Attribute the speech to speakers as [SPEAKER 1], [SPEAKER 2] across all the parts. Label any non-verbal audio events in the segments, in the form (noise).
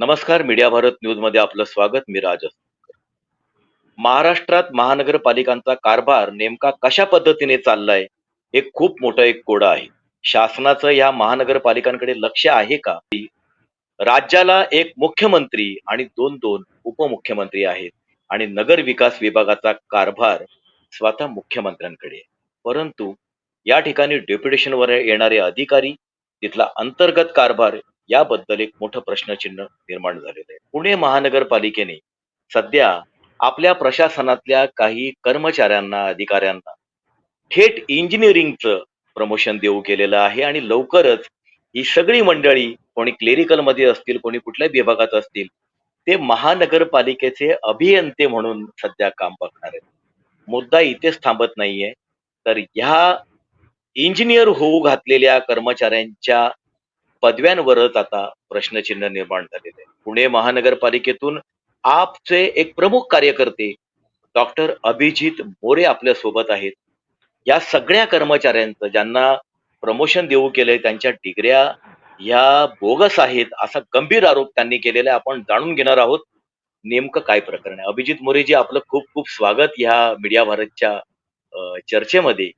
[SPEAKER 1] नमस्कार मीडिया भारत न्यूजमध्ये आपलं स्वागत. मी राज महाराष्ट्रात महानगरपालिकांचा कारभार नेमका कशा पद्धतीने चाललाय हे खूप मोठं एक कोडं आहे. शासनाचं या महानगरपालिकांकडे लक्ष आहे का? राज्याला एक मुख्यमंत्री आणि दोन दोन उपमुख्यमंत्री आहेत आणि नगर विकास विभागाचा कारभार स्वतः मुख्यमंत्र्यांकडे परंतु या ठिकाणी डेप्युटेशनवर येणारे अधिकारी तिथला अंतर्गत कारभार याबद्दल एक मोठं प्रश्नचिन्ह निर्माण झालेलं आहे. पुणे महानगरपालिकेने सध्या आपल्या प्रशासनातल्या काही कर्मचाऱ्यांना अधिकाऱ्यांना थेट इंजिनिअरिंगचं प्रमोशन देऊ केलेलं आहे आणि लवकरच ही सगळी मंडळी कोणी क्लेरिकलमध्ये असतील कोणी कुठल्याही विभागात असतील ते महानगरपालिकेचे अभियंते म्हणून सध्या काम बघणार आहेत. मुद्दा इथेच थांबत नाहीये. तर ह्या इंजिनियर होऊ घातलेल्या कर्मचाऱ्यांच्या पदव्यांवरच आता प्रश्नचिन्ह निर्माण झालेले आहे पुणे महानगरपालिकेतून आपचे एक प्रमुख कार्यकर्ते डॉक्टर अभिजित मोरे आपल्यासोबत आहेत. या सगळ्या कर्मचाऱ्यांचं ज्यांना प्रमोशन देऊ केलंय त्यांच्या डिग्र्या ह्या बोगस आहेत असा गंभीर आरोप त्यांनी केलेला आहे. आपण जाणून घेणार आहोत नेमकं काय प्रकरण आहे. अभिजित मोरेजी आपलं खूप खूप स्वागत ह्या मीडिया भारतच्या चर्चेमध्ये.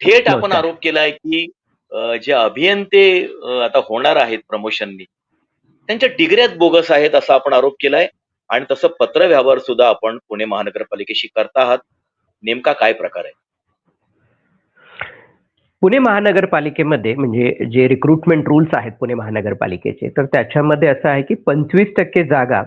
[SPEAKER 1] थेट आपण. आरोप केलाय की जे अभियंते आता होणार आहेत प्रमोशननी त्यांच्या डिग्र्यात बोगस आहेत असा आपण आरोप केलाय. आणि तसं पत्र व्यवहार सुद्धा आपण पुणे महानगरपालिकेशी करता आहात. नेमका काय प्रकार आहे?
[SPEAKER 2] पुणे महानगरपालिकेमध्ये म्हणजे जे रिक्रुटमेंट रूल्स आहेत पुणे महानगरपालिकेचे तर त्याच्यामध्ये असं आहे की पंचवीस टक्के जागा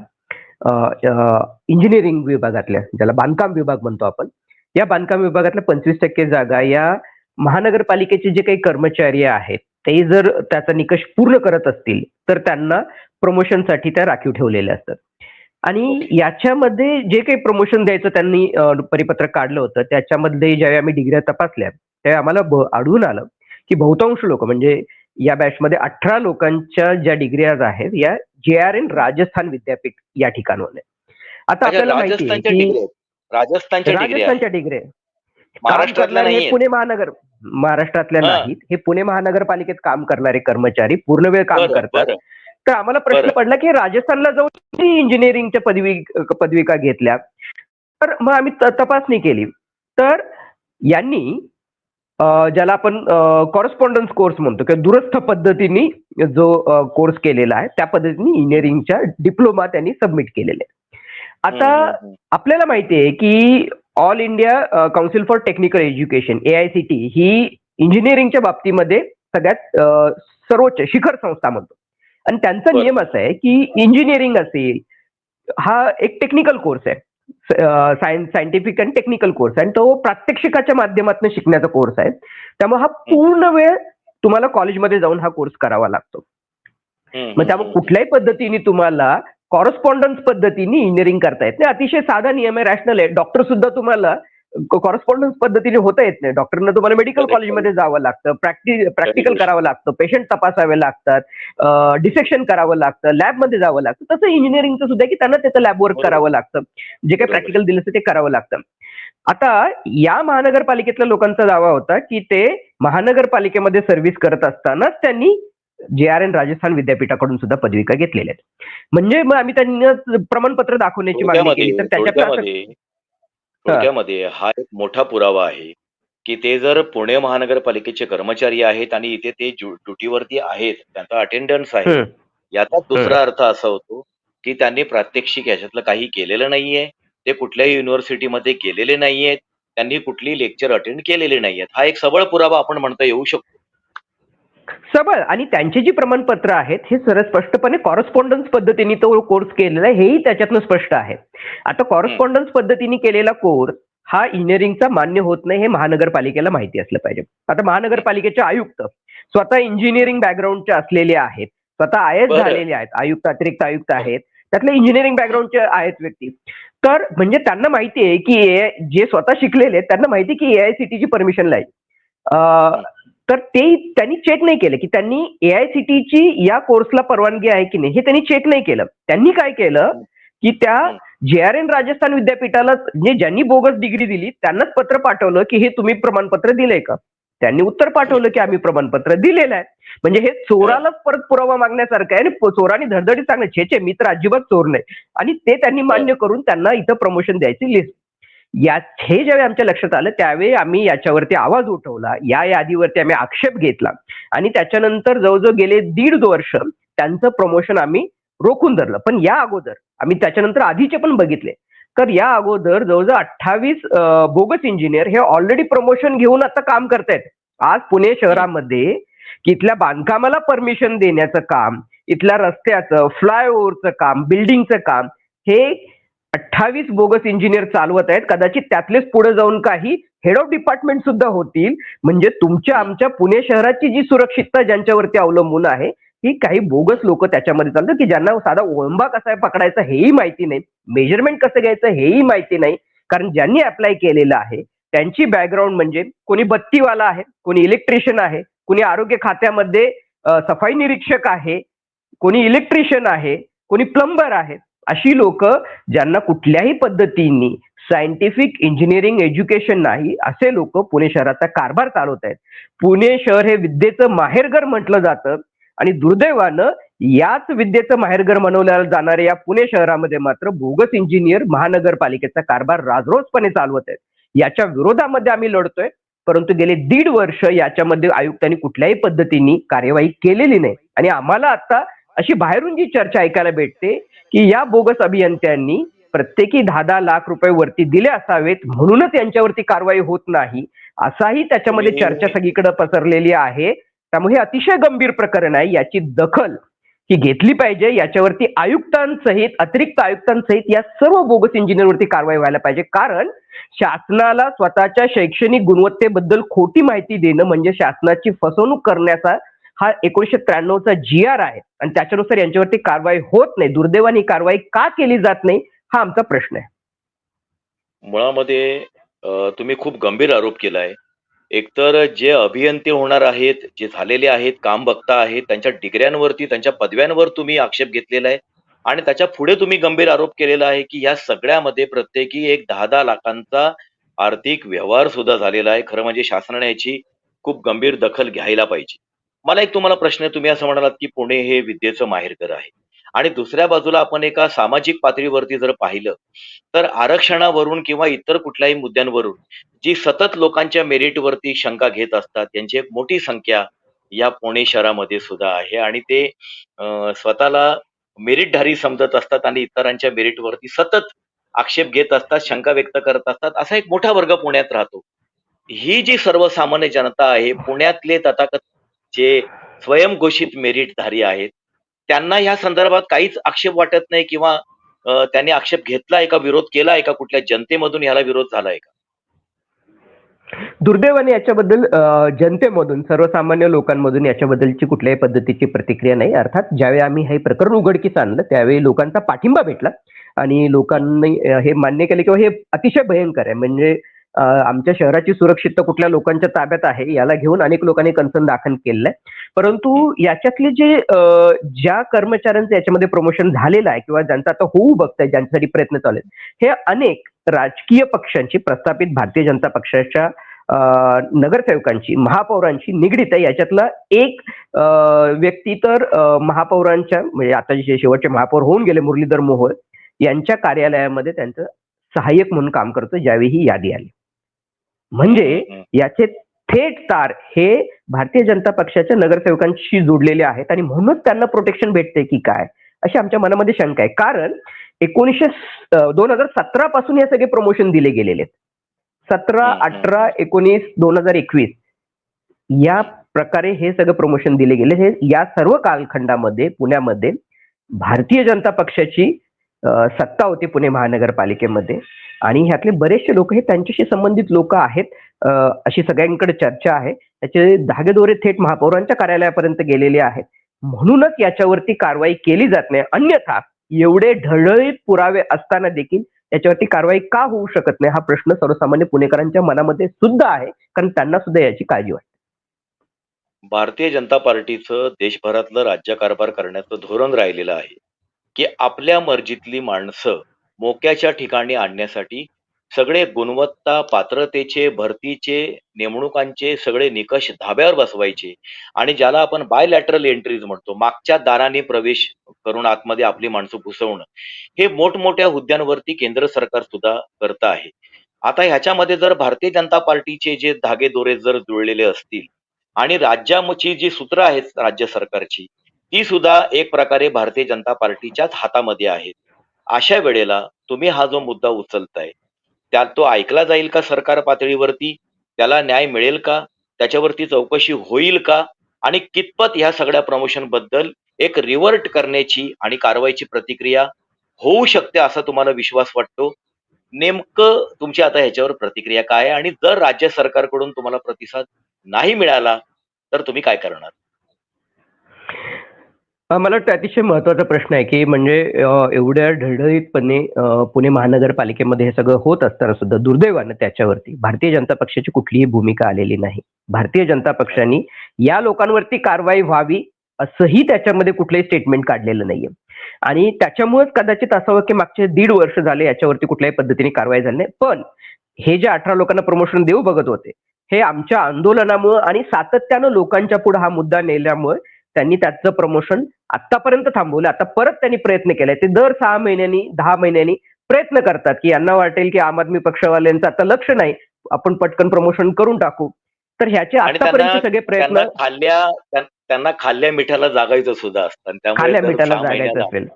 [SPEAKER 2] इंजिनिअरिंग विभागातल्या ज्याला बांधकाम विभाग म्हणतो आपण या बांधकाम विभागातल्या पंचवीस टक्के जागा या महानगरपालिकेचे जे काही कर्मचारी आहेत ते जर त्याचा निकष पूर्ण करत असतील तर त्यांना प्रमोशनसाठी त्या राखीव ठेवलेल्या असतात. आणि याच्यामध्ये जे काही प्रमोशन द्यायचं त्यांनी परिपत्रक काढलं होतं त्याच्यामध्ये ज्यावेळी आम्ही डिग्र्या तपासल्या ते आम्हाला आढळून आलं की बहुतांश लोक म्हणजे या बॅचमध्ये अठरा लोकांच्या ज्या डिग्र्याज आहेत या जे आर एन राजस्थान विद्यापीठ या ठिकाणवर. आता आपल्याला माहिती आहे
[SPEAKER 1] राजस्थानच्या डिग्री महाराष्ट्रातल्या
[SPEAKER 2] काम करणारे
[SPEAKER 1] नाहीये.
[SPEAKER 2] हे पुणे महानगर. महाराष्ट्रातल्या. नाहीत. हे पुणे महानगरपालिकेत काम करणारे कर्मचारी पूर्ण वेळ काम करतात. तर आम्हाला प्रश्न. पडला की राजस्थानला जाऊन किती इंजिनिअरिंगच्या पदवी पदविका घेतल्या? तर मग आम्ही तपासणी केली. तर यांनी ज्याला आपण कॉरेस्पॉन्डन्स कोर्स म्हणतो किंवा दूरस्थ पद्धतीने जो कोर्स केलेला आहे त्या पद्धतीने इंजिनिअरिंगच्या डिप्लोमा त्यांनी सबमिट केलेले. आहे. आता आपल्याला माहिती आहे की all India council for technical education A I C T E इंजिनिअरिंगच्या बाबतीमध्ये सगळ्यात अ, सर्वोच्च शिखर संस्था म्हणतो. आणि त्यांचा. नियम असा आहे की इंजिनिअरिंग असेल हा एक टेक्निकल कोर्स आहे. सायन्स सायंटिफिक आणि टेक्निकल कोर्स आहे. आणि तो प्रात्यक्षिकाच्या माध्यमातून शिकण्याचा कोर्स आहे. त्यामुळे हा पूर्ण वेळ तुम्हाला कॉलेजमध्ये जाऊन हा कोर्स करावा लागतो. मग त्यामुळे कुठल्याही पद्धतीने तुम्हाला कॉरेस्पॉन्डन्स पद्धतीने इंजिनिअरिंग करता येत नाही. अतिशय साधा नियम आहे रॅशनल आहे. डॉक्टर सुद्धा तुम्हाला कॉरेस्पॉन्डन्स पद्धतीने होता येत नाही. डॉक्टरना तुम्हाला मेडिकल कॉलेजमध्ये जावं लागतं. Practice practical. करावं लागतं. पेशंट तपासावे लागतात. डिसेक्शन करावं लागतं. लॅबमध्ये जावं लागतं. तसं इंजिनिअरिंगचं सुद्धा की त्यांना त्याचं लॅब वर्क. करावं लागतं. जे काही. प्रॅक्टिकल दिलं असतं ते करावं लागतं. आता या महानगरपालिकेतल्या लोकांचा दावा होता की ते महानगरपालिकेमध्ये सर्व्हिस करत असतानाच त्यांनी जे आर एन राजस्थान विद्यापीठाकडून सुद्धा पदविका घेतलेल्या आहेत. म्हणजे मग आम्ही त्यांना प्रमाणपत्र दाखवण्याची मागणी केली तर
[SPEAKER 1] थोडक्यामध्ये थोडक्यामध्ये हा. एक मोठा पुरावा आहे की ते जर पुणे महानगरपालिकेचे कर्मचारी आहेत आणि इथे ते ड्यु- ड्युटीवरती आहेत त्यांचा अटेंडन्स आहे. याचा दुसरा अर्थ असा होतो की त्यांनी प्रात्यक्षिक याच्यातलं काही केलेलं नाहीये ते कुठल्याही युनिव्हर्सिटीमध्ये गेलेले नाहीयेत त्यांनी कुठली लेक्चर अटेंड केलेले नाहीयेत. हा एक सबळ पुरावा आपण म्हणता येऊ शकतो.
[SPEAKER 2] सबळ आणि त्यांची जी प्रमाणपत्र आहेत हे सरळ स्पष्टपणे कॉरेस्पॉन्डन्स पद्धतीने तो कोर्स केलेला आहे हेही त्याच्यातनं स्पष्ट आहे. आता कॉरेस्पॉन्डन्स पद्धतीने केलेला कोर्स हा इंजिनिअरिंगचा मान्य होत नाही हे महानगरपालिकेला माहिती असलं पाहिजे. आता महानगरपालिकेचे आयुक्त स्वतः इंजिनिअरिंग बॅकग्राऊंडचे असलेले आहेत स्वतः आय एस. झालेले आहेत आयुक्त अतिरिक्त आयुक्त आहेत त्यातले इंजिनिअरिंग बॅकग्राऊंडचे आहेत व्यक्ती. तर म्हणजे त्यांना माहिती आहे की जे स्वतः शिकलेले आहेत त्यांना माहिती की एआयसीटीची परमिशन लागेल तर ते त्यांनी चेक नाही केलं की त्यांनी एआयसीटीची या कोर्सला परवानगी आहे की नाही हे त्यांनी चेक नाही केलं. त्यांनी काय केलं की त्या जे आर एन राजस्थान विद्यापीठाला म्हणजे ज्यांनी बोगस डिग्री दिली त्यांनाच पत्र पाठवलं की हे तुम्ही प्रमाणपत्र दिलंय का? त्यांनी उत्तर पाठवलं की आम्ही प्रमाणपत्र दिलेलं आहे. म्हणजे हे चोरालाच परत पुरावा मागण्यासारखं आहे आणि चोरांनी धडधडीत सांगणं छे छे मी तर अजिबात चोर नाही. आणि ते त्यांनी मान्य करून त्यांना इथं प्रमोशन द्यायची लिस्ट या हे ज्यावेळी आमच्या लक्षात आलं त्यावेळी आम्ही याच्यावरती आवाज उठवला. या यादीवरती आम्ही आक्षेप घेतला. आणि त्याच्यानंतर जवळजवळ गेले दीड वर्ष त्यांचं प्रमोशन आम्ही रोखून धरलं. पण या अगोदर आम्ही त्याच्यानंतर आधीचे पण बघितले. तर या अगोदर जवळजवळ अठ्ठावीस बोगस इंजिनियर हे ऑलरेडी प्रमोशन घेऊन आता काम करतायत. आज पुणे शहरामध्ये इथल्या बांधकामाला परमिशन देण्याचं काम इथल्या रस्त्याचं फ्लायओव्हरचं काम बिल्डिंगचं काम हे अठ्ठावीस बोगस इंजिनियर चालवत आहेत. कदाचित त्यातलेच पुढे जाऊन काही हेड ऑफ डिपार्टमेंट सुद्धा होतील. म्हणजे तुमच्या आमच्या पुणे शहराची जी सुरक्षितता ज्यांच्यावरती अवलंबून आहे ही काही बोगस लोक त्याच्यामध्ये चालतात की ज्यांना साधा ओळंबा कसा आहे पकडायचा हेही माहिती नाही. मेजरमेंट कसं घ्यायचं हेही माहिती नाही. कारण ज्यांनी अप्लाय केलेलं आहे त्यांची बॅकग्राऊंड म्हणजे कोणी बत्तीवाला आहे कोणी इलेक्ट्रिशियन आहे कोणी आरोग्य खात्यामध्ये सफाई निरीक्षक आहे कोणी इलेक्ट्रिशियन आहे कोणी प्लंबर आहे. अशी लोक ज्यांना कुठल्याही पद्धतीने सायंटिफिक इंजिनिअरिंग एज्युकेशन नाही असे लोक पुणे शहराचा कारभार चालवत आहेत. पुणे शहर हे विद्येचं माहेरघर म्हटलं जातं आणि दुर्दैवानं याच विद्येचं माहेरघर म्हणवल्या जाणाऱ्या या पुणे शहरामध्ये मात्र बोगस इंजिनियर महानगरपालिकेचा कारभार राजरोजपणे चालवत आहेत. याच्या विरोधामध्ये आम्ही लढतोय परंतु गेले दीड वर्ष याच्यामध्ये आयुक्तांनी कुठल्याही पद्धतीने कार्यवाही केलेली नाही. आणि आम्हाला आता अशी बाहेरून जी चर्चा ऐकायला भेटते की या बोगस अभियंत्यांनी प्रत्येकी दहा दहा लाख रुपये वरती दिले असावेत म्हणूनच यांच्यावरती कारवाई होत नाही असाही त्याच्यामध्ये
[SPEAKER 1] तुम्ही-
[SPEAKER 2] चर्चा सगळीकडे पसरलेली आहे. त्यामुळे हे अतिशय गंभीर प्रकरण आहे. याची दखल ही घेतली पाहिजे. याच्यावरती आयुक्तांसहित अतिरिक्त आयुक्तांसहित या सर्व बोगस इंजिनियरवरती कारवाई व्हायला पाहिजे. कारण शासनाला स्वतःच्या शैक्षणिक गुणवत्तेबद्दल खोटी माहिती देणं म्हणजे शासनाची फसवणूक करण्याचा हा एकोणीशे त्र्याण्णवचा जी आर आहे. आणि त्याच्यानुसार यांच्यावरती कारवाई होत नाही. दुर्दैवाने ही कारवाई का केली जात नाही हा आमचा प्रश्न आहे.
[SPEAKER 1] मुळामध्ये तुम्ही खूप गंभीर आरोप केलाय. एकतर जे अभियंते होणार आहेत जे झालेले आहेत काम बघता आहेत त्यांच्या डिग्र्यांवरती त्यांच्या पदव्यांवर तुम्ही आक्षेप घेतलेला आहे. आणि त्याच्या पुढे तुम्ही गंभीर आरोप केलेला आहे की ह्या सगळ्यामध्ये प्रत्येकी एक दहा दहा लाखांचा आर्थिक व्यवहार सुद्धा झालेला आहे. खरं म्हणजे शासनाने याची खूप गंभीर दखल घ्यायला पाहिजे. मला एक तुम्हाला प्रश्न आहे. तुम्ही असं म्हणालात की पुणे हे विद्येचं माहेरघर आहे. आणि दुसऱ्या बाजूला आपण एका सामाजिक पातळीवरती जर पाहिलं तर आरक्षणावरून किंवा इतर कुठल्याही मुद्द्यांवरून जी सतत लोकांच्या मेरिटवरती शंका घेत असतात त्यांची एक मोठी संख्या या पुणे शहरामध्ये सुद्धा आहे. आणि ते अं, स्वतःला मेरिटधारी समजत असतात आणि इतरांच्या मेरिटवरती सतत आक्षेप घेत असतात शंका व्यक्त करत असतात. असा एक मोठा वर्ग पुण्यात राहतो. ही जी सर्वसामान्य जनता आहे पुण्यातले तथाकथित जे स्वयंघोषित मेरिटधारी आहेत त्यांना या संदर्भात काहीच आक्षेप वाटत नाही किंवा त्यांनी आक्षेप घेतलाय का विरोध केलाय का कुठल्या जनतेमधून याला विरोध झालाय का?
[SPEAKER 2] दुर्दैवाने याच्याबद्दल जनतेमधून सर्वसामान्य लोकांमधून याच्याबद्दलची कुठल्याही पद्धतीची प्रतिक्रिया नाही. अर्थात ज्यावेळी आम्ही हे प्रकरण उघडकीस आणलं त्यावेळी लोकांचा पाठिंबा भेटला. आणि लोकांनी हे मान्य केलं किंवा हे अतिशय भयंकर आहे. म्हणजे आमच्या शहराची सुरक्षितता कुठल्या लोकांच्या ताब्यात आहे याला घेऊन अनेक लोकांनी कन्सर्न दाखल केलेलं आहे परंतु याच्यातले जे ज्या कर्मचाऱ्यांचं याच्यामध्ये प्रमोशन झालेलं आहे किंवा ज्यांचं आता होऊ बघतंय ज्यांच्यासाठी प्रयत्न चालू आहेत हे अनेक राजकीय पक्षांची प्रस्थापित भारतीय जनता पक्षाच्या अ, नगरसेवकांची महापौरांची निगडीत आहे. याच्यातला एक अ, व्यक्ती तर महापौरांच्या म्हणजे आता जे शेवटचे महापौर होऊन गेले मुरलीधर मोहोळ यांच्या कार्यालयामध्ये त्यांचं सहाय्यक म्हणून काम करतो ज्यावेळी ही यादी आली. म्हणजे. याचे थेट तार हे भारतीय जनता पक्षाच्या नगरसेवकांशी जोडलेले आहेत आणि म्हणूनच त्यांना प्रोटेक्शन भेटते की काय? अशी आमच्या मनामध्ये शंका आहे. कारण एकोणीसशे दोन हजार सतरा पासून हे सगळे प्रमोशन दिले गेलेले आहेत. सतरा. अठरा एकोणीस दोन हजार एकवीस. या प्रकारे हे सगळं प्रमोशन दिले गेले. हे या सर्व कालखंडामध्ये पुण्यामध्ये भारतीय जनता पक्षाची सत्ता होती पुणे महानगरपालिकेमध्ये. आणि ह्यातले बरेचसे लोक हे त्यांच्याशी संबंधित लोक आहेत. अशी सगळ्यांकडे चर्चा आहे. त्याचे धागेदोरे थेट महापौरांच्या कार्यालयापर्यंत गेलेले आहेत. म्हणूनच याच्यावरती कारवाई केली जात नाही. अन्यथा एवढे ढळळीत पुरावे असताना देखील याच्यावरती कारवाई का होऊ शकत नाही? हा प्रश्न सर्वसामान्य पुणेकरांच्या मनामध्ये सुद्धा आहे. कारण त्यांना सुद्धा याची काळजी वाटते.
[SPEAKER 1] भारतीय जनता पार्टीचं देशभरातलं राज्यकारभार करण्याचं धोरण राहिलेलं आहे. की आपल्या मर्जीतली माणसं मोक्याच्या ठिकाणी आणण्यासाठी सगळे गुणवत्ता पात्रतेचे भरतीचे नेमणुकांचे सगळे निकष धाब्यावर बसवायचे आणि ज्याला आपण बायलॅटरल एंट्रीज म्हणतो मागच्या दाराने प्रवेश करून आतमध्ये आपली माणसं घुसवणं हे मोठमोठ्या हुद्द्यांवरती केंद्र सरकार सुद्धा करत आहे. आता ह्याच्यामध्ये जर भारतीय जनता पार्टीचे जे धागे दोरे जर जुळलेले असतील आणि राज्याची जी सूत्र आहेत राज्य सरकारची ती सुद्धा एक प्रकारे भारतीय जनता पार्टीच्याच हातामध्ये आहेत अशा वेळेला तुम्ही हा जो मुद्दा उचलताय त्यात तो ऐकला जाईल का सरकार पातळीवरती? त्याला न्याय मिळेल का? त्याच्यावरती चौकशी होईल का? आणि कितपत ह्या सगळ्या प्रमोशनबद्दल एक रिव्हर्ट करण्याची आणि कारवाईची प्रतिक्रिया होऊ शकते असा तुम्हाला विश्वास वाटतो? नेमकं तुमची आता ह्याच्यावर प्रतिक्रिया काय आहे? आणि जर राज्य सरकारकडून तुम्हाला प्रतिसाद नाही मिळाला तर तुम्ही काय करणार?
[SPEAKER 2] मला वाटतं अतिशय महत्त्वाचा प्रश्न आहे की म्हणजे एवढ्या ढळढळीतपणे पुणे महानगरपालिकेमध्ये हे सगळं होत असताना सुद्धा दुर्दैवानं त्याच्यावरती भारतीय जनता पक्षाची कुठलीही भूमिका आलेली नाही. भारतीय जनता पक्षाने या लोकांवरती कारवाई व्हावी असंही त्याच्यामध्ये कुठलंही स्टेटमेंट काढलेलं नाहीये. आणि त्याच्यामुळेच कदाचित असावं की मागचे दीड वर्ष झाले याच्यावरती कुठल्याही पद्धतीने कारवाई झाली नाही. पण हे जे अठरा लोकांना प्रमोशन देऊ बघत होते हे आमच्या आंदोलनामुळे आणि सातत्यानं लोकांच्या पुढे हा मुद्दा नेल्यामुळे त्यांनी त्याचं प्रमोशन आतापर्यंत थांबवलं. आता परत त्यांनी प्रयत्न केलाय ते दर सहा महिन्यांनी दहा महिन्यांनी प्रयत्न करतात की यांना वाटेल की आम आदमी पक्षवाल्यांचं आता लक्ष नाही. आपण पटकन प्रमोशन करून टाकू. तर ह्याचे आतापर्यंत सगळे प्रयत्न
[SPEAKER 1] त्यांना खाल्ल्या त्यां- त्यांना खाल्ल्या मिठाला जागायचं सुद्धा असतं.
[SPEAKER 2] खाल्ल्या मिठाला जागायचं असेल.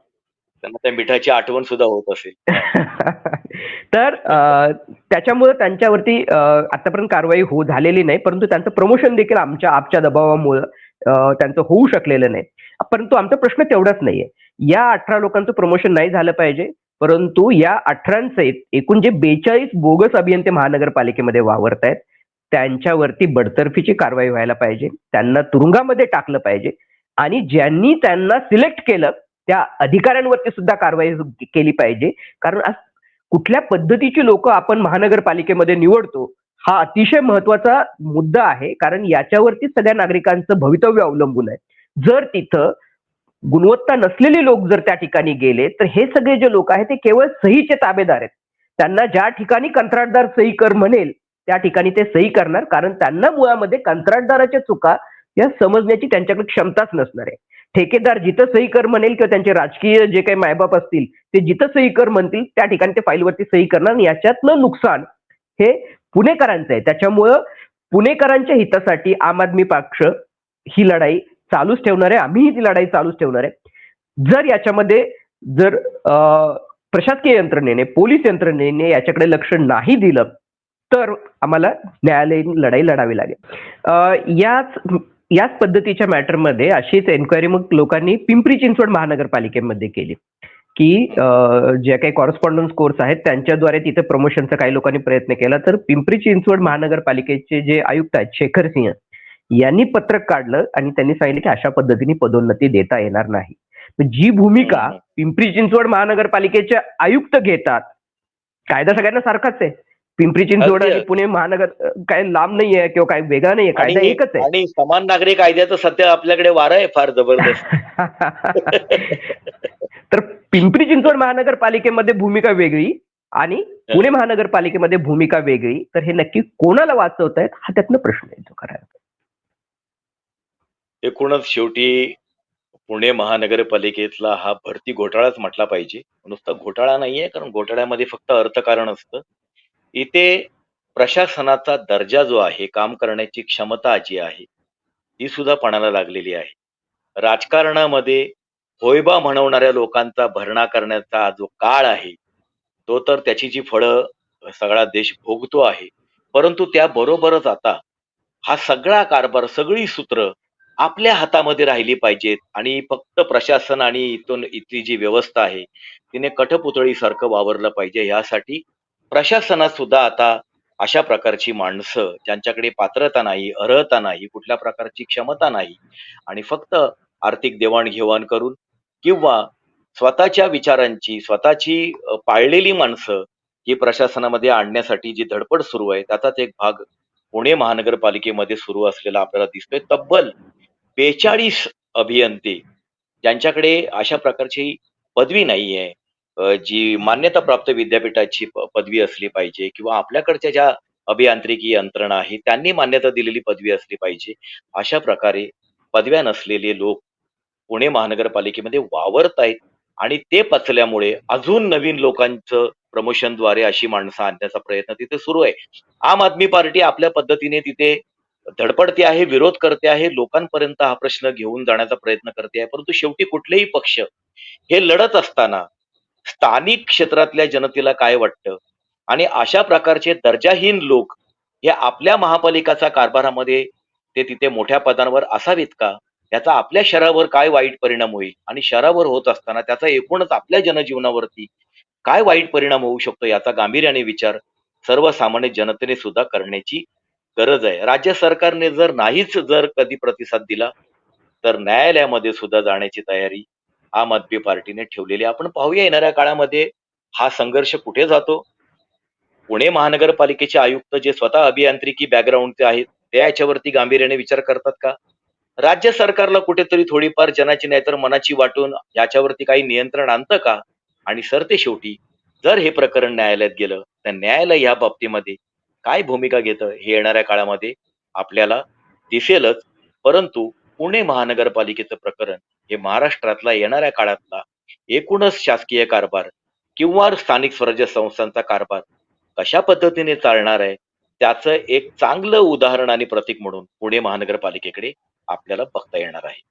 [SPEAKER 1] त्यांना त्या मिठाची आठवण सुद्धा होत असेल. (laughs)
[SPEAKER 2] तर त्याच्यामुळे त्यांच्यावरती आतापर्यंत कारवाई हो झालेली नाही. परंतु त्यांचं प्रमोशन देखील आमच्या आपच्या दबावामुळे त्यांचं होऊ शकलेलं नाही. परंतु आमचा प्रश्न तेवढाच नाहीये. या अठरा लोकांचं प्रमोशन नाही झालं पाहिजे परंतु या अठरांचे एकूण जे बेचाळीस बोगस अभियंते महानगरपालिकेमध्ये वावरत आहेत त्यांच्यावरती बडतर्फीची कारवाई व्हायला पाहिजे त्यांना तुरुंगामध्ये टाकलं पाहिजे आणि ज्यांनी त्यांना सिलेक्ट केलं त्या अधिकाऱ्यांवरती सुद्धा कारवाई केली पाहिजे. कारण आज कुठल्या पद्धतीची लोक आपण महानगरपालिकेमध्ये निवडतो हा अतिशय महत्त्वाचा मुद्दा आहे कारण याच्यावरती सगळ्या नागरिकांचं भवितव्य अवलंबून आहे. जर तिथं गुणवत्ता नसलेले लोक जर त्या ठिकाणी गेले तर हे सगळे जे लोक आहेत ते केवळ सहीचे ताबेदार आहेत. त्यांना ज्या ठिकाणी कंत्राटदार सही कर म्हणेल त्या ठिकाणी ते सही करणार कारण त्यांना मुळामध्ये कंत्राटदाराच्या चुका या समजण्याची त्यांच्याकडे क्षमताच नसणार आहे. ठेकेदार जिथं सही कर म्हणेल किंवा त्यांचे राजकीय जे काही मायबाप असतील ते जिथं सही कर म्हणतील त्या ठिकाणी ते फाईलवरती सही करणार आणि याच्यातलं नुकसान हे पुणेकरांचं आहे. त्याच्यामुळं पुणेकरांच्या हितासाठी आम आदमी पक्ष ही लढाई चालूच ठेवणार आहे. आम्हीही ती लढाई चालूच ठेवणार आहे. जर याच्यामध्ये जर प्रशासकीय यंत्रणेने पोलीस यंत्रणेने याच्याकडे लक्ष नाही दिलं तर आम्हाला न्यायालयीन लढाई लढावी लागेल. याच याच पद्धतीच्या मॅटरमध्ये अशीच एन्क्वायरी मग लोकांनी पिंपरी चिंचवड महानगरपालिकेमध्ये केली. की जे काही कॉरेस्पॉन्डन्स कोर्स आहेत त्यांच्याद्वारे तिथे प्रमोशनचा काही लोकांनी प्रयत्न केला. तर पिंपरी चिंचवड महानगरपालिकेचे जे आयुक्त आहेत शेखर सिंह यांनी पत्रक काढलं आणि त्यांनी सांगितलं की अशा पद्धतीने पदोन्नती देता येणार नाही. जी भूमिका. पिंपरी चिंचवड महानगरपालिकेचे आयुक्त घेतात कायदा सगळ्यांना सारखाच आहे. पिंपरी चिंचवड. आणि पुणे महानगर काय लांब नाहीये किंवा काय वेगळा नाहीये कायदा एकच आहे.
[SPEAKER 1] आणि समान नागरी कायद्याचं सध्या आपल्याकडे वारं आहे फार जबरदस्त. (laughs)
[SPEAKER 2] पिंपरी चिंचवड महानगरपालिकेमध्ये भूमिका वेगळी आणि पुणे महानगरपालिकेमध्ये भूमिका वेगळी. तर हे नक्की कोणाला वाचवत आहेत हा त्यातनं प्रश्न येतो खरा
[SPEAKER 1] एकूणच शेवटी पुणे महानगरपालिकेतला हा भरती घोटाळाच म्हटला पाहिजे. नुसता घोटाळा नाहीये कारण घोटाळ्यामध्ये फक्त अर्थकारण असतं. इथे प्रशासनाचा दर्जा जो आहे काम करण्याची क्षमता जी आहे ती सुद्धा पणाला लागलेली आहे. राजकारणामध्ये होयबा म्हणवणाऱ्या लोकांचा भरणा करण्याचा जो काळ आहे तो तर त्याची जी फळं सगळा देश भोगतो आहे. परंतु त्याबरोबरच आता हा सगळा कारभार सगळी सूत्र आपल्या हातामध्ये राहिली पाहिजेत आणि फक्त प्रशासन आणि इथून इथली जी व्यवस्था आहे तिने कठपुतळीसारखं वावरलं पाहिजे. यासाठी प्रशासनात सुद्धा आता अशा प्रकारची माणसं ज्यांच्याकडे पात्रता नाही अर्हता नाही कुठल्या प्रकारची क्षमता नाही आणि फक्त आर्थिक देवाणघेवाण करून किंवा स्वतःच्या विचारांची स्वतःची पाळलेली माणसं ही प्रशासनामध्ये आणण्यासाठी जी धडपड सुरू आहे त्याचाच एक भाग पुणे महानगरपालिकेमध्ये सुरू असलेला आपल्याला दिसतोय तब्बल बेचाळीस अभियंते ज्यांच्याकडे अशा प्रकारची पदवी नाहीये आहे जी मान्यताप्राप्त विद्यापीठाची पदवी असली पाहिजे किंवा आपल्याकडच्या ज्या अभियांत्रिकी यंत्रणा आहे त्यांनी मान्यता दिलेली पदवी असली पाहिजे. अशा प्रकारे पदव्या नसलेले लोक पुणे महानगरपालिकेमध्ये वावरतायत आणि ते पचल्यामुळे अजून नवीन लोकांचं प्रमोशनद्वारे अशी माणसं आणण्याचा प्रयत्न तिथे सुरू आहे. आम आदमी पार्टी आपल्या पद्धतीने तिथे धडपडते आहे, विरोध करते आहे, लोकांपर्यंत हा प्रश्न घेऊन जाण्याचा प्रयत्न करते आहे. परंतु शेवटी कुठलेही पक्ष हे लढत असताना स्थानिक क्षेत्रातल्या जनतेला काय वाटतं आणि अशा प्रकारचे दर्जाहीन लोक हे आपल्या महापालिकाचा कारभारामध्ये ते तिथे मोठ्या पदांवर असावेत का? याचा आपल्या शहरावर काय वाईट परिणाम होईल आणि शहरावर होत असताना त्याचा एकूणच आपल्या जनजीवनावरती काय वाईट परिणाम होऊ शकतो याचा गांभीर्याने विचार सर्वसामान्य जनतेने सुद्धा करण्याची गरज आहे. राज्य सरकारने जर नाहीच जर कधी प्रतिसाद दिला तर न्यायालयामध्ये सुद्धा जाण्याची तयारी आम आदमी पार्टीने ठेवलेली आपण पाहूया येणाऱ्या काळामध्ये हा संघर्ष कुठे जातो. पुणे महानगरपालिकेचे आयुक्त जे स्वतः अभियांत्रिकी बॅकग्राऊंडचे आहेत, ते याच्यावरती गांभीर्याने विचार करतात का? राज्य सरकारला कुठेतरी थोडीफार जनाची नाहीतर मनाची वाटून याच्यावरती काही नियंत्रण आणतं का? आणि सरते शेवटी जर हे प्रकरण न्यायालयात गेलं, तर न्यायालय या बाबतीमध्ये काय भूमिका घेतं हे येणाऱ्या काळामध्ये आपल्याला दिसेलच. परंतु पुणे महानगरपालिकेचं प्रकरण हे महाराष्ट्रातला येणाऱ्या काळातला एकूणच शासकीय कारभार किंवा स्थानिक स्वराज्य संस्थांचा कारभार कशा पद्धतीने चालणार आहे, त्याचं एक चांगलं उदाहरण आणि प्रतीक म्हणून पुणे महानगरपालिकेकडे आपल्याला बघता येणार आहे.